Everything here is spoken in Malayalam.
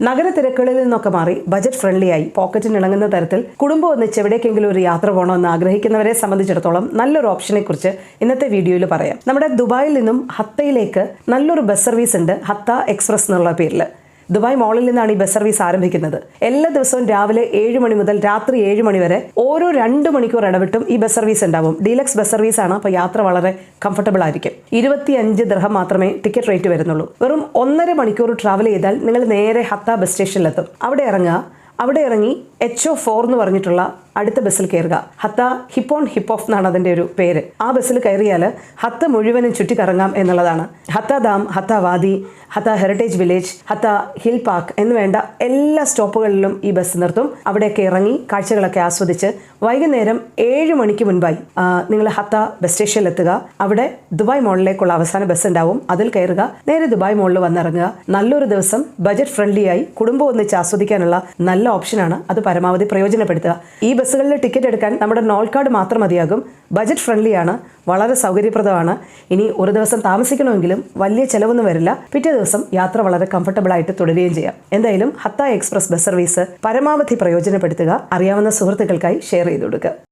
നഗര തിരക്കുകളിൽ നിന്നൊക്കെ മാറി ബജറ്റ് ഫ്രണ്ട്ലിയായി പോക്കറ്റിന് ഇണങ്ങുന്ന തരത്തിൽ കുടുംബം ഒന്നിച്ച് എവിടേക്കെങ്കിലും ഒരു യാത്ര പോകണമെന്ന് ആഗ്രഹിക്കുന്നവരെ സംബന്ധിച്ചിടത്തോളം നല്ലൊരു ഓപ്ഷനെ കുറിച്ച് ഇന്നത്തെ വീഡിയോയിൽ പറയാം. നമ്മുടെ ദുബായിൽ നിന്നും ഹത്തയിലേക്ക് നല്ലൊരു ബസ് സർവീസ് ഉണ്ട് ഹത്ത എക്സ്പ്രസ് എന്നുള്ള പേരിൽ ദുബായ് മോളിൽ നിന്നാണ് ഈ ബസ് സർവീസ് ആരംഭിക്കുന്നത്. എല്ലാ ദിവസവും രാവിലെ ഏഴ് മണി മുതൽ രാത്രി ഏഴ് മണി വരെ ഓരോ രണ്ട് മണിക്കൂർ ഇടവിട്ടും ഈ ബസ് സർവീസ് ഉണ്ടാവും. ഡീലക്സ് ബസ് സർവീസ് ആണ്. അപ്പോൾ യാത്ര വളരെ കംഫർട്ടബിൾ ആയിരിക്കും. ഇരുപത്തിയഞ്ച് ദൃഹം മാത്രമേ ടിക്കറ്റ് റേറ്റ് വരുന്നുള്ളൂ. വെറും ഒന്നര മണിക്കൂർ ട്രാവൽ ചെയ്താൽ നിങ്ങൾ നേരെ ഹത്ത ബസ് സ്റ്റേഷനിലെത്തും. അവിടെ ഇറങ്ങുക. അവിടെ ഇറങ്ങി എച്ച് ഒ ഫോർ എന്ന് പറഞ്ഞിട്ടുള്ള അടുത്ത ബസ്സിൽ കയറുക. ഹത്ത ഹിപ്പ് ഓൺ ഹിപ്പ് ഓഫ് എന്നാണ് അതിന്റെ ഒരു പേര്. ആ ബസ്സിൽ കയറിയാൽ ഹത്ത മുഴുവനും ചുറ്റിക്കറങ്ങാം എന്നുള്ളതാണ്. ഹത്ത dam Hatta Wadi Hatta heritage village Hatta hill park എന്ന് വേണ്ട എല്ലാ സ്റ്റോപ്പുകളിലും ഈ ബസ് നിർത്തും. അവിടെയൊക്കെ ഇറങ്ങി കാഴ്ചകളൊക്കെ ആസ്വദിച്ച് വൈകുന്നേരം ഏഴ് മണിക്ക് മുൻപായി നിങ്ങൾ ഹത്ത ബസ് സ്റ്റേഷനിൽ എത്തുക അവിടെ ദുബായ് മോളിലേക്കുള്ള അവസാന ബസ് ഉണ്ടാവും. അതിൽ കയറുക. നേരെ ദുബായ് മോളിൽ വന്നിറങ്ങുക. നല്ലൊരു ദിവസം ബജറ്റ് ഫ്രണ്ട്ലി ആയി കുടുംബം ഒന്നിച്ച് ആസ്വദിക്കാനുള്ള നല്ല ഓപ്ഷനാണ് അത് പരമാവധി പ്രയോജനപ്പെടുത്തുക. ഈ ബസ്സുകളിൽ ടിക്കറ്റ് എടുക്കാൻ നമ്മുടെ നോൾ കാർഡ് മാത്രം മതിയാകും. ബജറ്റ് ഫ്രണ്ട്ലി ആണ്. വളരെ സൗകര്യപ്രദമാണ്. ഇനി ഒരു ദിവസം താമസിക്കണമെങ്കിലും വലിയ ചിലവൊന്നും വരില്ല. പിറ്റേ ദിവസം യാത്ര വളരെ കംഫർട്ടബിൾ ആയിട്ട് തുടരുകയും ചെയ്യാം. എന്തായാലും ഹത്ത എക്സ്പ്രസ് ബസ് സർവീസ് പരമാവധി പ്രയോജനപ്പെടുത്തുക. അറിയാവുന്ന സുഹൃത്തുക്കൾക്കായി ഷെയർ ചെയ്തു കൊടുക്കുക.